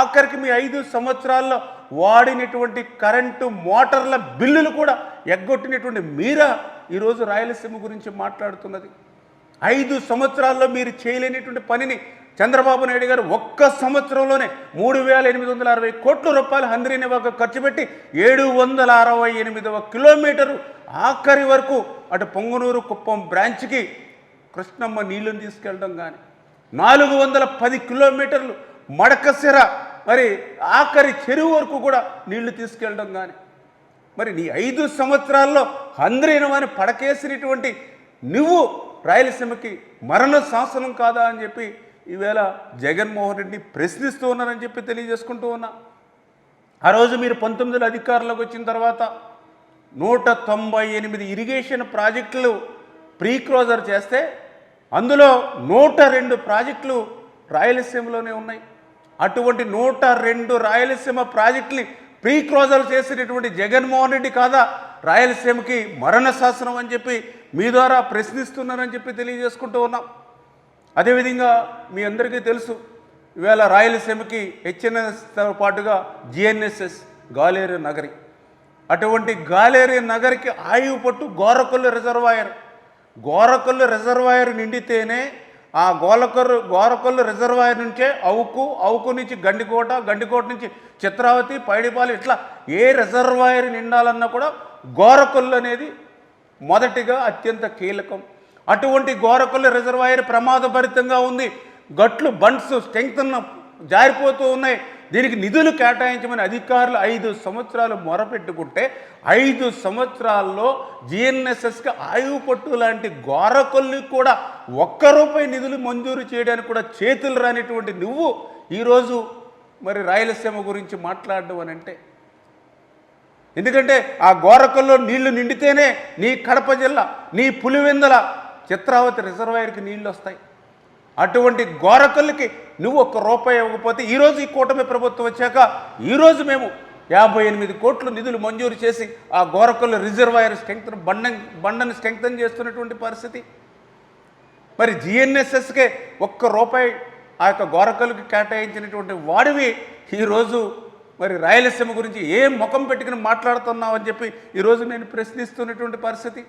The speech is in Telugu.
ఆఖరికి మీ ఐదు సంవత్సరాల్లో వాడినటువంటి కరెంటు మోటార్ల బిల్లులు కూడా ఎగ్గొట్టినటువంటి మీరా ఈరోజు రాయలసీమ గురించి మాట్లాడుతున్నది. ఐదు సంవత్సరాల్లో మీరు చేయలేనిటువంటి పనిని చంద్రబాబు నాయుడు గారు ఒక్క సంవత్సరంలోనే మూడు వేల ఎనిమిది వందల అరవై కోట్ల రూపాయలు హంద్రీనివాక ఖర్చు పెట్టి ఏడు వందల అరవై ఎనిమిదవ కిలోమీటరు ఆఖరి వరకు అటు పొంగునూరు కుప్పం బ్రాంచ్కి కృష్ణమ్మ నీళ్ళని తీసుకెళ్ళడం కానీ నాలుగు వందల పది కిలోమీటర్లు మడకసిర మరి ఆఖరి చెరువు వరకు కూడా నీళ్ళు తీసుకెళ్ళడం కానీ మరి నీ ఐదు సంవత్సరాల్లో హంద్రీనమని పడకేసినటువంటి నువ్వు రాయలసీమకి మరణ శాసనం కాదా అని చెప్పి ఈవేళ జగన్మోహన్ రెడ్డిని ప్రశ్నిస్తూ ఉన్నారని చెప్పి తెలియజేసుకుంటూ ఉన్నా. ఆ రోజు మీరు పంతొమ్మిదిలో అధికారంలోకి వచ్చిన తర్వాత నూట తొంభై ఎనిమిది ఇరిగేషన్ ప్రాజెక్టులు ప్రీ క్లోజర్ చేస్తే అందులో నూట రెండు ప్రాజెక్టులు రాయలసీమలోనే ఉన్నాయి. అటువంటి నూట రెండు రాయలసీమ ప్రాజెక్టుని ప్రీ క్లోజర్ చేసినటువంటి జగన్మోహన్ రెడ్డి కాదా? రాయలసీమకి మరణ శాసనం అని చెప్పి మీ ద్వారా ప్రశ్నిస్తున్నారని చెప్పి తెలియజేసుకుంటూ ఉన్నాం. అదేవిధంగా మీ అందరికీ తెలుసు ఇవాళ రాయలసీమకి హెచ్ఎన్ఎస్తో పాటుగా జిఎన్ఎస్ఎస్ గాలేరు నగరి. అటువంటి గాలేరు నగరికి ఆయువు పట్టు గోరకొల్లు రిజర్వాయర్. గోరకొల్లు రిజర్వాయర్ నిండితేనే ఆ గోలకొర్రు గోరకొల్లు రిజర్వాయర్ నుంచే అవుకు అవుకు నుంచి గండికోట గండికోట నుంచి చిత్రావతి పైడిపాలు ఇట్లా ఏ రిజర్వాయర్ నిండాలన్నా కూడా గోరకొల్లు అనేది మొదటిగా అత్యంత కీలకం. అటువంటి గోరకొల్లు రిజర్వాయర్ ప్రమాదభరితంగా ఉంది. గట్లు బండ్స్ స్ట్రెంగ్త్ జారిపోతూ ఉన్నాయి. దీనికి నిధులు కేటాయించమని అధికారులు ఐదు సంవత్సరాలు మొరపెట్టుకుంటే ఐదు సంవత్సరాల్లో జిఎన్ఎస్ఎస్కి ఆయువు పట్టు లాంటి గోరకొల్లి కూడా ఒక్క రూపాయి నిధులు మంజూరు చేయడానికి కూడా చేతులు రానిటువంటి నువ్వు ఈరోజు మరి రాయలసీమ గురించి మాట్లాడడం అని అంటే. ఎందుకంటే ఆ గోరకల్లో నీళ్ళు నిండితేనే నీ కడప జిల్లా నీ పులివెందల చిత్రావతి రిజర్వాయర్కి నీళ్ళు వస్తాయి అటువంటి గోరకల్లుకి నువ్వు ఒక్క రూపాయి ఇవ్వకపోతే ఈరోజు ఈ కూటమి ప్రభుత్వం వచ్చాక ఈరోజు మేము యాభై ఎనిమిది కోట్లు నిధులు మంజూరు చేసి ఆ గోరకల్లు రిజర్వాయర్ స్ట్రెంగ్త్ బండ బండను స్ట్రెంగ్తన్ చేస్తున్నటువంటి పరిస్థితి. మరి జిఎన్ఎస్ఎస్కే ఒక్క రూపాయి ఆ యొక్క గోరకల్లుకి కేటాయించినటువంటి వాడివి ఈరోజు మరి రాయలసీమ గురించి ఏం ముఖం పెట్టుకుని మాట్లాడుతున్నావు అని చెప్పి ఈరోజు నేను ప్రశ్నిస్తున్నటువంటి పరిస్థితి.